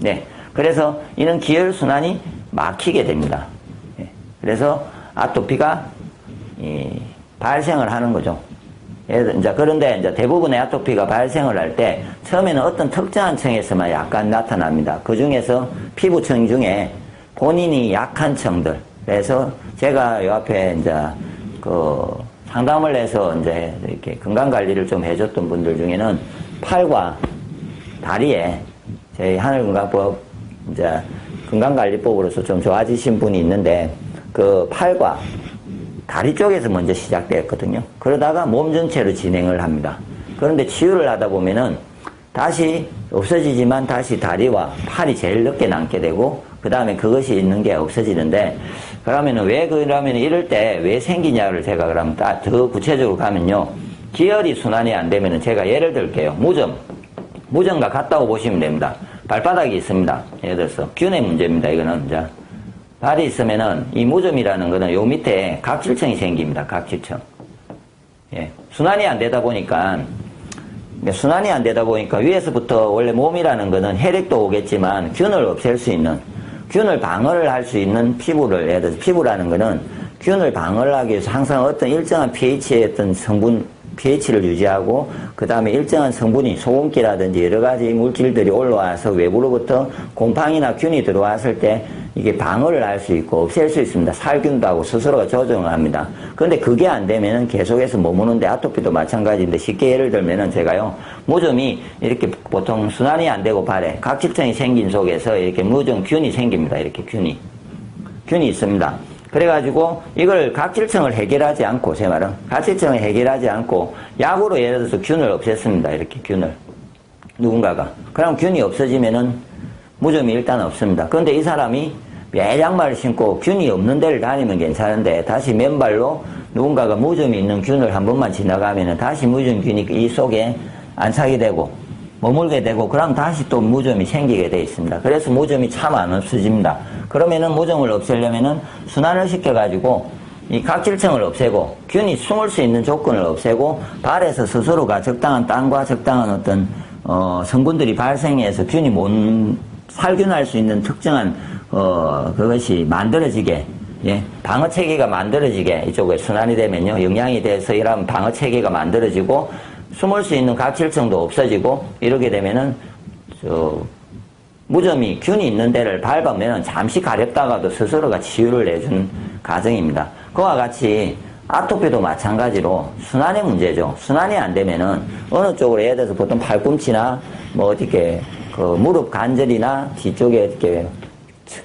네. 그래서 이는 기혈순환이 막히게 됩니다. 예. 그래서 아토피가 발생을 하는 거죠. 이제 그런데 이제 대부분의 아토피가 발생을 할 때 처음에는 어떤 특정한 층에서만 약간 나타납니다. 그 중에서 피부층 중에 본인이 약한 층들. 그래서 제가 요 앞에 이제 그 상담을 해서 이제 이렇게 건강 관리를 좀 해줬던 분들 중에는 팔과 다리에 저희 하늘건강법 이제 건강관리법으로서 좀 좋아지신 분이 있는데 그 팔과 다리 쪽에서 먼저 시작되었거든요. 그러다가 몸 전체로 진행을 합니다. 그런데 치유를 하다 보면은 다시 없어지지만 다시 다리와 팔이 제일 늦게 남게 되고 그 다음에 그것이 있는 게 없어지는데 그러면은 왜 그러면 이럴 때 왜 생기냐를 제가 그럼 더 구체적으로 가면요. 기혈이 순환이 안 되면은 제가 예를 들게요. 무점. 무점과 같다고 보시면 됩니다. 발바닥이 있습니다. 예를 들어서 균의 문제입니다. 이거는 자 발이 있으면은 이 무좀이라는 거는 요 밑에 각질층이 생깁니다. 각질층. 예. 순환이 안 되다 보니까 순환이 안 되다 보니까 위에서부터 원래 몸이라는 거는 혈액도 오겠지만 균을 없앨 수 있는 균을 방어를 할 수 있는 피부를 예를 들어서 피부라는 거는 균을 방어를 하기 위해서 항상 어떤 일정한 pH의 어떤 성분 pH를 유지하고 그 다음에 일정한 성분이 소금기라든지 여러 가지 물질들이 올라와서 외부로부터 곰팡이나 균이 들어왔을 때 이게 방어를 할 수 있고 없앨 수 있습니다. 살균도 하고 스스로가 조정을 합니다. 그런데 그게 안 되면은 계속해서 머무는데 아토피도 마찬가지인데 쉽게 예를 들면은 제가요 무좀이 이렇게 보통 순환이 안 되고 발에 각질층이 생긴 속에서 이렇게 무좀균이 생깁니다. 이렇게 균이 균이 있습니다. 그래가지고 이걸 각질층을 해결하지 않고 제 말은 각질층을 해결하지 않고 약으로 예를 들어서 균을 없앴습니다. 이렇게 균을 누군가가 그럼 균이 없어지면은 무좀이 일단 없습니다. 그런데 이 사람이 매장말을 신고 균이 없는 데를 다니면 괜찮은데 다시 맨발로 누군가가 무좀이 있는 균을 한 번만 지나가면은 다시 무좀균이 이 속에 안착이 되고 머물게 되고 그럼 다시 또 무좀이 생기게 돼 있습니다. 그래서 무좀이 참 안 없어집니다. 그러면은 무좀을 없애려면은 순환을 시켜가지고 이 각질층을 없애고 균이 숨을 수 있는 조건을 없애고 발에서 스스로가 적당한 땀과 적당한 어떤 어 성분들이 발생해서 균이 못 살균할 수 있는 특정한 어 그것이 만들어지게 예, 방어 체계가 만들어지게 이쪽에 순환이 되면요 영양이 돼서 이러면 방어 체계가 만들어지고 숨을 수 있는 각질층도 없어지고 이러게 되면은 저 무좀이 균이 있는 데를 밟으면 잠시 가렵다가도 스스로가 치유를 내준 과정입니다. 그와 같이 아토피도 마찬가지로 순환의 문제죠. 순환이 안 되면은 어느 쪽으로 예를 들어서 보통 팔꿈치나 뭐 어떻게 그 무릎 관절이나 뒤쪽에 이렇게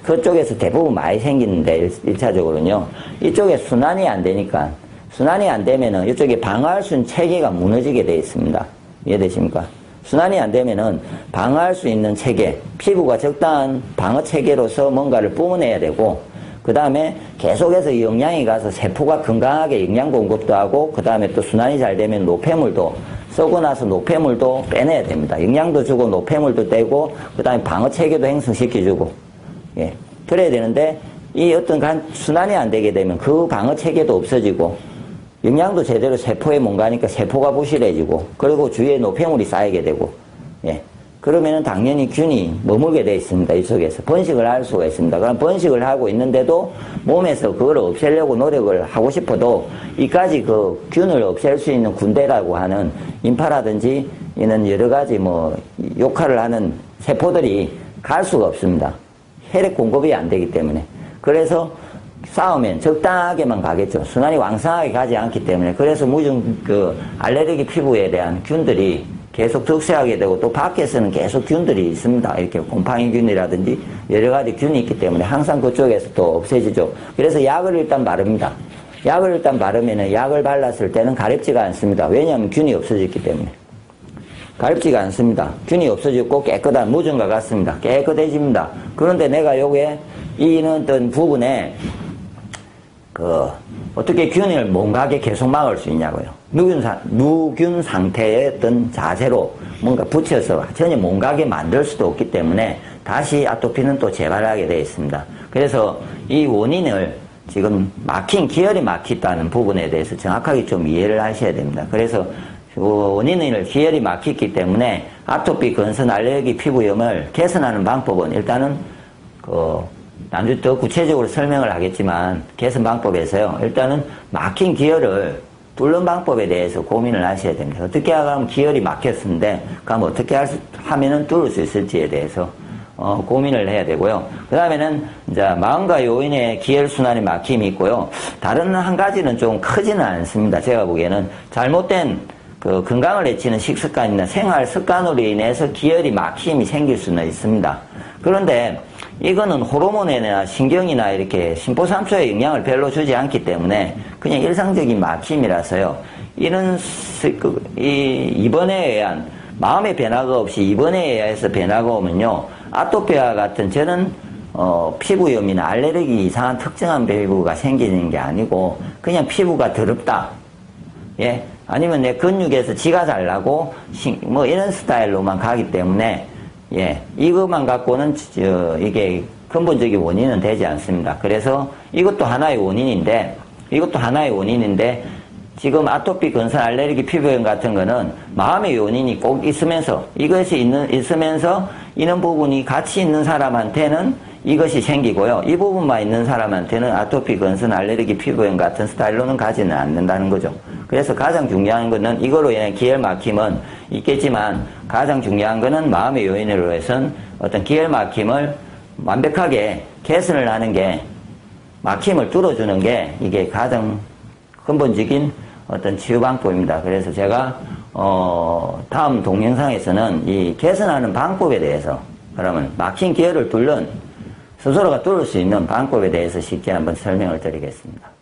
그쪽에서 대부분 많이 생기는데 일차적으로는요 이쪽에 순환이 안 되니까 순환이 안 되면은 이쪽에 있는 체계가 무너지게 되어 있습니다. 이해되십니까? 순환이 안 되면은 방어할 수 있는 체계, 피부가 적당한 방어 체계로서 뭔가를 뿜어내야 되고, 그 다음에 계속해서 영양이 가서 세포가 건강하게 영양 공급도 하고, 그 다음에 또 순환이 잘 되면 노폐물도 쏘고 나서 노폐물도 빼내야 됩니다. 영양도 주고 노폐물도 떼고, 그 다음에 방어 체계도 형성시켜주고, 예. 그래야 되는데, 이 어떤 간 순환이 안 되게 되면 그 방어 체계도 없어지고, 영양도 제대로 세포에 못 가니까 세포가 부실해지고 그리고 주위에 노폐물이 쌓이게 되고 예. 그러면은 당연히 균이 머물게 되어 있습니다. 이 속에서 번식을 할 수가 있습니다. 그럼 번식을 하고 있는데도 몸에서 그걸 없애려고 노력을 하고 싶어도 이까지 그 균을 없앨 수 있는 군대라고 하는 인파라든지 이런 여러 가지 뭐 역할을 하는 세포들이 갈 수가 없습니다. 혈액 공급이 안 되기 때문에 그래서 싸우면 적당하게만 가겠죠. 순환이 왕성하게 가지 않기 때문에. 그래서 무증, 그, 알레르기 피부에 대한 균들이 계속 득세하게 되고 또 밖에서는 계속 균들이 있습니다. 이렇게 곰팡이균이라든지 여러 가지 균이 있기 때문에 항상 그쪽에서 또 없애지죠. 그래서 약을 일단 바릅니다. 약을 일단 바르면은 약을 발랐을 때는 가렵지가 않습니다. 왜냐하면 균이 없어졌기 때문에. 가렵지가 않습니다. 균이 없어졌고 깨끗한 무증과 같습니다. 깨끗해집니다. 그런데 내가 요게 이는 어떤 부분에 그 어떻게 균을 몸가게 계속 막을 수 있냐고요. 무균, 상, 무균 상태의 어떤 자세로 뭔가 붙여서 전혀 몸가게 만들 수도 없기 때문에 다시 아토피는 또 재발하게 되어 있습니다. 그래서 이 원인을 지금 막힌 기혈이 막혔다는 부분에 대해서 정확하게 좀 이해를 하셔야 됩니다. 그래서 그 원인을 기혈이 막혔기 때문에 아토피 근선 알레르기 피부염을 개선하는 방법은 일단은 그 나중에 더 구체적으로 설명을 하겠지만 개선 방법에서요. 일단은 막힌 기혈을 뚫는 방법에 대해서 고민을 하셔야 됩니다. 어떻게 하면 기혈이 막혔는데 그럼 어떻게 할 수, 하면은 뚫을 수 있을지에 대해서 어, 고민을 해야 되고요. 그 다음에는 이제 마음과 요인의 기혈 순환의 막힘이 있고요. 다른 한 가지는 좀 크지는 않습니다. 제가 보기에는 잘못된 그 건강을 해치는 식습관이나 생활 습관으로 인해서 기혈이 막힘이 생길 수는 있습니다. 그런데 이거는 호르몬이나 신경이나 이렇게 심포삼초에 영향을 별로 주지 않기 때문에 그냥 일상적인 막힘이라서요. 이런 스- 그, 이 입원에 의한 마음의 변화가 없이 입원에 의해서 변화가 오면요. 아토피와 같은 저는 어, 피부염이나 알레르기 이상한 특정한 피부가 생기는 게 아니고 그냥 피부가 더럽다. 예. 아니면 내 근육에서 지가 잘 나고 신- 뭐 이런 스타일로만 가기 때문에 예. 이것만 갖고는 저, 이게 근본적인 원인은 되지 않습니다. 그래서 이것도 하나의 원인인데 이것도 하나의 원인인데 지금 아토피 근선 알레르기 피부염 같은 거는 마음의 원인이 꼭 있으면서 이것이 있는 있으면서 이런 부분이 같이 있는 사람한테는 이것이 생기고요. 이 부분만 있는 사람한테는 아토피 근선 알레르기 피부염 같은 스타일로는 가지는 않는다는 거죠. 그래서 가장 중요한 거는 이거로 인한 기혈 막힘은 있겠지만 가장 중요한 거는 마음의 요인으로 해선 어떤 기혈 막힘을 완벽하게 개선을 하는 게 막힘을 뚫어주는 게 이게 가장 근본적인 어떤 치유 방법입니다. 그래서 제가 어 다음 동영상에서는 이 개선하는 방법에 대해서 그러면 막힌 기혈을 뚫는 스스로가 뚫을 수 있는 방법에 대해서 쉽게 한번 설명을 드리겠습니다.